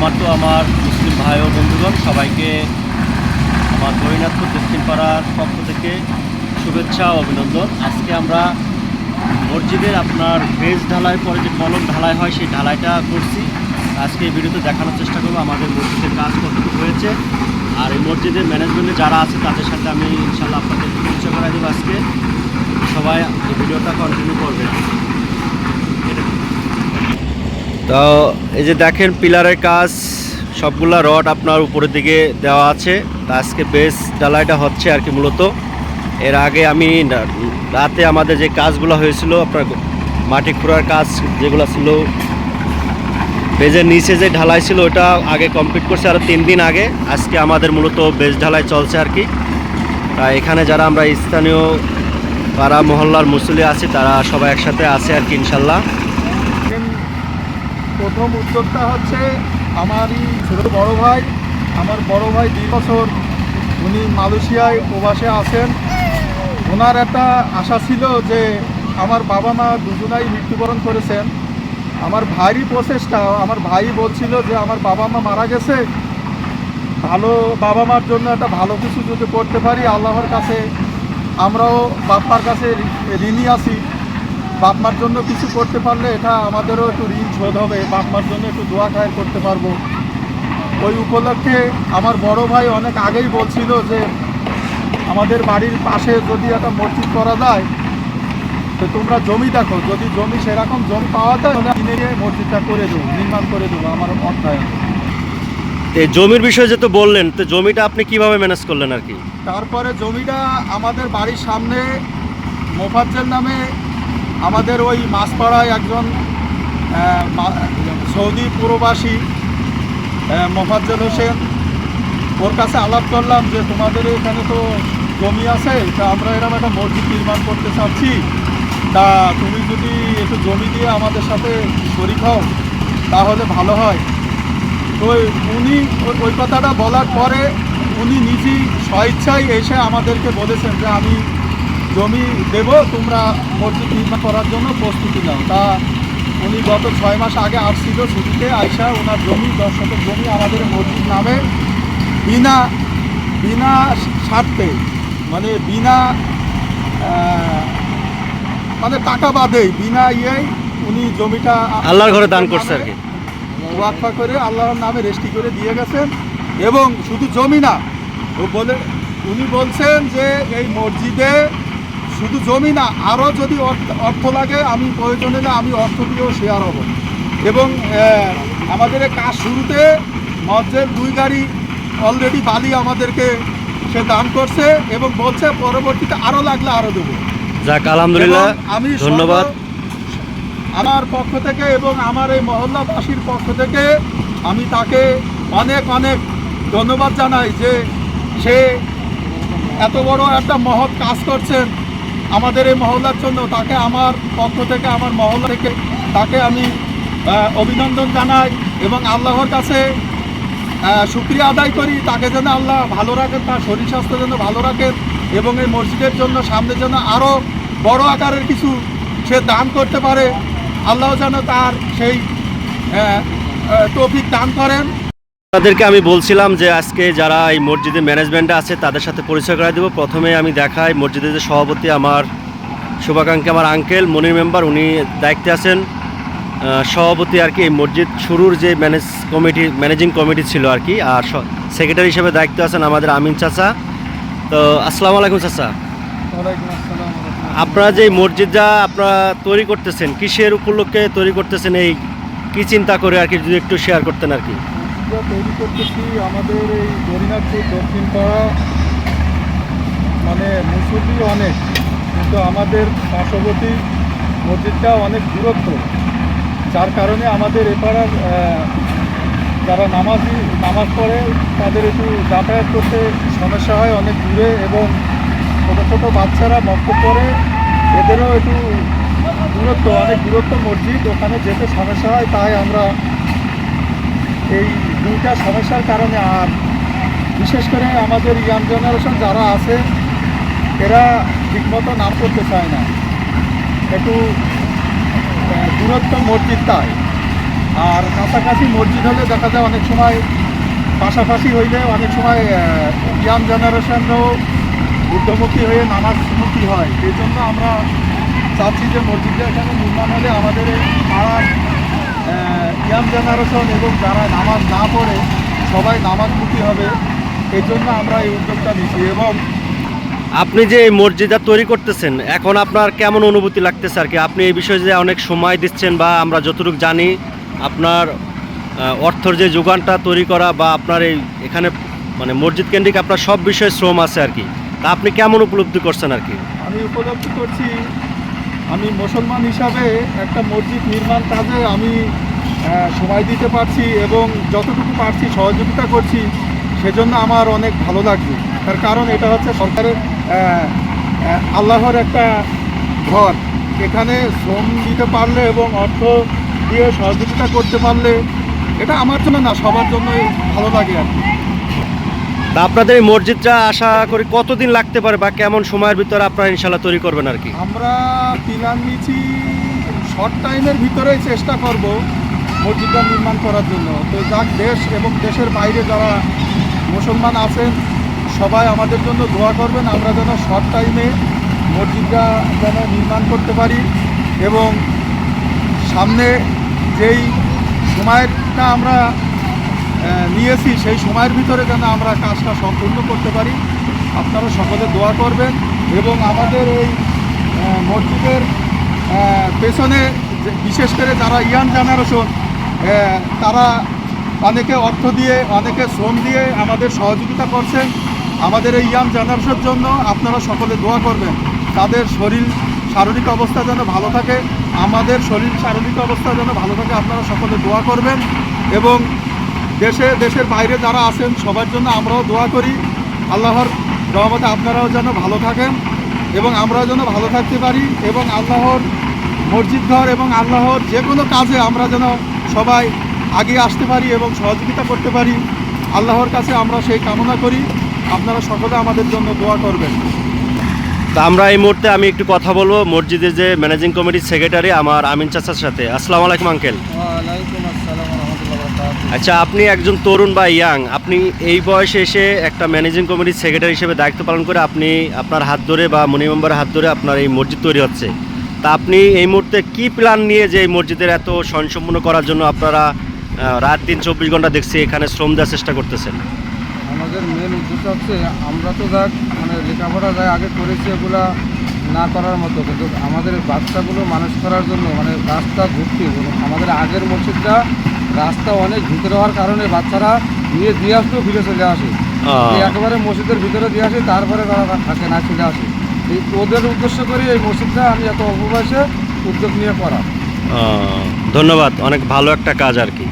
সম্মানিত আমার মুসলিম ভাই ও বন্ধুগণ, সবাইকে আমার গরিনাথপুর দক্ষিণ পাড়ার পক্ষ থেকে শুভেচ্ছা ও অভিনন্দন। আজকে আমরা মসজিদের আপনার বেজ ঢালাই, পরে যে কলম ঢালাই হয়, সেই ঢালাইটা করছি। আজকে এই ভিডিওতে দেখানোর চেষ্টা করব আমাদের মসজিদের কাজ কতটুকু হয়েছে। আর এই মসজিদের ম্যানেজমেন্টে যারা আছে, তাদের সাথে আমি ইনশাল্লাহ আপনাদের পরিচয় করাই দেবো আজকে। সবাই এই ভিডিওটা কন্টিনিউ করবেন। তো এই যে দেখেন পিলারের কাজ, সবগুলা রড আপনার উপরের দিকে দেওয়া আছে। তা আজকে বেস ডালাইটা হচ্ছে আর কি মূলত। এর আগে আমি রাতে আমাদের যে কাজগুলো হয়েছিল, আপনার মাটি খোঁড়ার কাজ যেগুলো ছিল, বেজের নিচে যে ঢালাই ছিল, ওটা আগে কমপ্লিট করছে আরও তিন দিন আগে। আজকে আমাদের মূলত বেজ ঢালাই চলছে আর কি। তা এখানে যারা আমরা স্থানীয় পাড়া, মহল্লার মুসলি আছি, তারা সবাই একসাথে আছে আর কি, ইনশাল্লাহ। প্রথম উদ্যোগটা হচ্ছে আমারই ছোট বড় ভাই। আমার বড় ভাই দুই বছর উনি মালয়েশিয়ায় প্রবাসে আছেন। ওনার একটা আশা ছিল যে আমার বাবা মা দুজনাই মৃত্যুবরণ করেছেন। আমার ভাইরই প্রচেষ্টা, আমার ভাই বলছিল যে আমার বাবা মা মারা গেছে, ভালো বাবা মার জন্য একটা ভালো কিছু যদি করতে পারি, আল্লাহর কাছে আমরাও বাপ্পার কাছে ঋণী আছি। বাপ মার জন্য কিছু করতে পারলে এটা আমাদেরও একটু ঋণ শোধ হবে বাপ মার জন্য একটু দোয়া খায় করতে পারব। ওই উপলক্ষে আমার বড় ভাই অনেক আগেই বলছিল যে আমাদের বাড়ির পাশে যদি একটা মসজিদ করা যায় তো তোমরা জমি দেখো যদি জমি সেরকম জমি পাওয়া যায় তাহলে কিনে গিয়ে মসজিদটা করে দেবো নির্মাণ করে দেবো আমার অর্থায়ন এই জমির বিষয়ে যেহেতু বললেন তো জমিটা আপনি কীভাবে ম্যানেজ করলেন আর কি? তারপরে জমিটা আমাদের বাড়ির সামনে মোফাজ্জের নামে আমাদের ওই মাছপাড়ায় একজন সৌদি প্রবাসী মোফাজ্জেল হোসেন, ওর কাছে আলাপ করলাম যে তোমাদের এখানে তো জমি আছে, তা আমরা এরকম একটা মসজিদ নির্মাণ করতে চাচ্ছি। তা তুমি যদি একটু জমি দিয়ে আমাদের সাথে শরিক হও, তাহলে ভালো হয়। তো উনি ওই- ওই কথাটা বলার পরে উনি নিজেই স্বেচ্ছায় এসে আমাদেরকে বলেছেন যে আমি জমি দেব তোমরা মসজিদ নির্মাণ করার জন্য প্রস্তুতি নাও। তা উনি গত ছয় মাস আগে আসছিল ছুটিতে আইসা ওনার জমি দশ শতক জমি আমাদের মসজিদ নামে বিনা বিনা স্বার্থে মানে বিনা মানে টাকা বাদেই বিনা ইয়েই উনি জমিটা আল্লাহর ঘরে দান করছে আর কি। ওয়াকফা করে আল্লাহর নামে রেস্টি করে দিয়ে গেছেন। এবং শুধু জমি না ও বলে উনি বলছেন যে এই মসজিদে শুধু জমি না আরও যদি অর্থ- লাগে আমি প্রয়োজন হলে আমি অর্থ দিয়েও শেয়ার হব। এবং আমাদের এই কাজ শুরুতে মসজিদের দুই গাড়ি অলরেডি বালি আমাদেরকে সে দান করছে এবং বলছে পরবর্তীতে আরও লাগলে আরও দেবো। যাক আলহামদুলিল্লাহ। আমি ধন্যবাদ। আমার পক্ষ থেকে এবং আমার এই মহল্লাবাসীর পক্ষ থেকে আমি তাকে অনেক অনেক ধন্যবাদ জানাই যে সে এত বড় একটা মহৎ কাজ করছেন। আমাদের এই মহল্লার জন্য তাকে আমার পক্ষ থেকে আমার মহল্লা থেকে তাকে আমি অভিনন্দন জানাই এবং আল্লাহর কাছে শুক্রিয়া আদায় করি। তাকে যেন আল্লাহ ভালো রাখেন তার শরীর স্বাস্থ্য যেন ভালো রাখেন এবং এই মসজিদের জন্য সামনে যেন আরও বড় আকারের কিছু সে দান করতে পারে। আল্লাহ যেন তার সেই আহ, দান করেন। তাদেরকে আমি বলছিলাম যে আজকে যারা এই মসজিদের ম্যানেজমেন্টে আছে তাদের সাথে পরিচয় করাই দেবো। প্রথমে আমি দেখাই মসজিদের যে সভাপতি আমার শুভাকাঙ্ক্ষী আমার আঙ্কেল মনির মেম্বার উনি দায়িত্বে আছেন। সভাপতি আর কি এই মসজিদ শুরুর যে ম্যানেজ কমিটি ম্যানেজিং কমিটি ছিল আর কি আর সেক্রেটারি হিসেবে দায়িত্ব আছেন আমাদের আমিন চাচা। তো আসসালামু আলাইকুম চাচা। আপনারা যে মসজিদটা আপনারা তৈরি করতেছেন কিসের উপলক্ষে তৈরি করতেছেন এই কি চিন্তা করে আর কি যদি একটু শেয়ার করতেন আর কি? আমরা তৈরি করতেছি আমাদের এই দক্ষিণ পাড়া মানে মুসল্লি অনেক, কিন্তু আমাদের পার্শ্ববর্তী মসজিদটা অনেক দূরত্ব। যার কারণে আমাদের এপাড়ার যারা নামাজি, নামাজ পড়ে, তাদের একটু যাতায়াত করতে সমস্যা হয় অনেক দূরে এবং ছোটো ছোটো বাচ্চারা মক্ত পড়ে, এদেরও একটু দূরত্ব, অনেক দূরত্ব মসজিদ, ওখানে যেতে সমস্যা হয়, তাই আমরা এই দুইটা সমস্যার কারণে আর বিশেষ করে আমাদের ইয়াং জেনারেশন যারা আছে, এরা ঠিকমতো নাম করতে চায় না। একটু দূরত্ব মসজিদ তাই। আর কাছাকাছি মসজিদ হলে দেখা যায় অনেক সময় পাশাপাশি হইলে অনেক সময় ইয়াং জেনারেশনও বুদ্ধমুখী হয়ে নামাজমুখী হয়। এই জন্য আমরা চাচ্ছি যে মসজিদটা এখানে নির্মাণ হলে আমাদের এই পাড়ার ইয়াং জেনারেশন এবং যারা নামাজ না পড়ে সবাই নামাজমুখী হবে। এই জন্য আমরা এই উদ্যোগটা নিচ্ছি এবং আপনি যে এই মসজিদটা তৈরি করতেছেন এখন আপনার কেমন অনুভূতি লাগতেছে আর কি? আপনি এই বিষয়ে যে অনেক সময় দিচ্ছেন বা আমরা যতটুকু জানি আপনার অর্থর যে যোগানটা তৈরি করা বা আপনার এই এখানে মানে মসজিদ কেন্দ্রিক আপনার সব বিষয়ে শ্রম আছে আর কি। তা আপনি কেমন উপলব্ধি করছেন আর কি? আমি উপলব্ধি করছি আমি মুসলমান হিসাবে একটা মসজিদ নির্মাণ কাজে আমি সময় দিতে পারছি এবং যতটুকু পারছি সহযোগিতা করছি, সেজন্য আমার অনেক ভালো লাগছে। তার কারণ এটা হচ্ছে সরকারের আল্লাহর একটা ঘর। এখানে শ্রম দিতে পারলে এবং অর্থ দিয়ে সহযোগিতা করতে পারলে এটা আমার জন্য না, সবার জন্যই ভালো লাগে আর কি। আপনাদের এই মসজিদটা আশা করি কতদিন লাগতে পারে বা কেমন সময়ের ভিতরে আপনারা ইনশাল্লাহ তৈরি করবেন আর কি? আমরা প্ল্যান নিয়েছি শর্ট টাইমের ভিতরেই চেষ্টা করব মসজিদটা নির্মাণ করার জন্য। তো যাক, দেশ এবং দেশের বাইরে যারা মুসলমান আছেন, সবাই আমাদের জন্য দোয়া করবেন, আমরা যেন শর্ট টাইমে মসজিদটা যেন নির্মাণ করতে পারি এবং সামনে যেই সময়টা আমরা নিয়েছি, সেই সময়ের ভিতরে যেন আমরা কাজটা সম্পূর্ণ করতে পারি। আপনারা সকলে দোয়া করবেন এবং আমাদের এই মসজিদের পেছনে বিশেষ করে যারা ইয়ান জেনারেশন তারা অনেকে অর্থ দিয়ে, অনেকে শ্রম দিয়ে আমাদের সহযোগিতা করছেন। আমাদের এই ইয়াং জেনারেশনের জন্য আপনারা সকলে দোয়া করবেন। তাদের শরীর শারীরিক অবস্থা যেন ভালো থাকে, আমাদের শরীর শারীরিক অবস্থা যেন ভালো থাকে, আপনারা সকলে দোয়া করবেন এবং দেশে, দেশের বাইরে যারা আছেন, সবার জন্য আমরাও দোয়া করি। আল্লাহর রহমতে আপনারাও যেন ভালো থাকেন এবং আমরাও যেন ভালো থাকতে পারি এবং আল্লাহর মসজিদ ঘর এবং আল্লাহর যে কোনো কাজে আমরা যেন সবাই আগে আসতে পারি এবং সহযোগিতা করতে পারি। আল্লাহর কাছে আমরা সেই কামনা করি। আপনারা সকলে আমাদের জন্য দোয়া করবেন। তা আমরা এই মুহূর্তে আমি একটু কথা বলব মসজিদের যে ম্যানেজিং কমিটির সেক্রেটারি আমার আমিন চাচার সাথে। আসসালামু আলাইকুম আঙ্কেল আচ্ছা আপনি একজন তরুণ বা ইয়াং আপনি এই বয়সে এসে একটা ম্যানেজিং কমিটির সেক্রেটারি হিসেবে দায়িত্ব পালন করে আপনি আপনার হাত ধরে বা মনি মেম্বারের হাত ধরে আপনার এই মসজিদ তৈরি হচ্ছে। তা আপনি এই মুহূর্তে কি প্ল্যান নিয়ে যে এই মসজিদের এত স্বয়ংসম্পূর্ণ করার জন্য আপনারা রাত দিন চব্বিশ ঘণ্টা দেখছি এখানে শ্রম দেওয়ার চেষ্টা করতেছেন? আমাদের মেন উদ্দেশ্য হচ্ছে আমরা তো যাক মানে লেখাপড়া যায় আগে করেছি এগুলা না করার মতো কিন্তু আমাদের বাচ্চাগুলো মানুষ করার জন্য মানে রাস্তা ঘুরতে আমাদের আগের মসজিদটা রাস্তা অনেক ভিতরে হওয়ার কারণে বাচ্চারা নিয়ে দিয়ে আসলেও ফিরে চলে আসে। একেবারে মসজিদের ভিতরে দিয়ে আসে তারপরে তারা থাকে না চলে আসে। এই ওদের উদ্দেশ্য করে এই মসজিদটা আমি এত অল্প বয়সে উদ্যোগ নিয়ে করা। ধন্যবাদ অনেক ভালো একটা কাজ আর কি।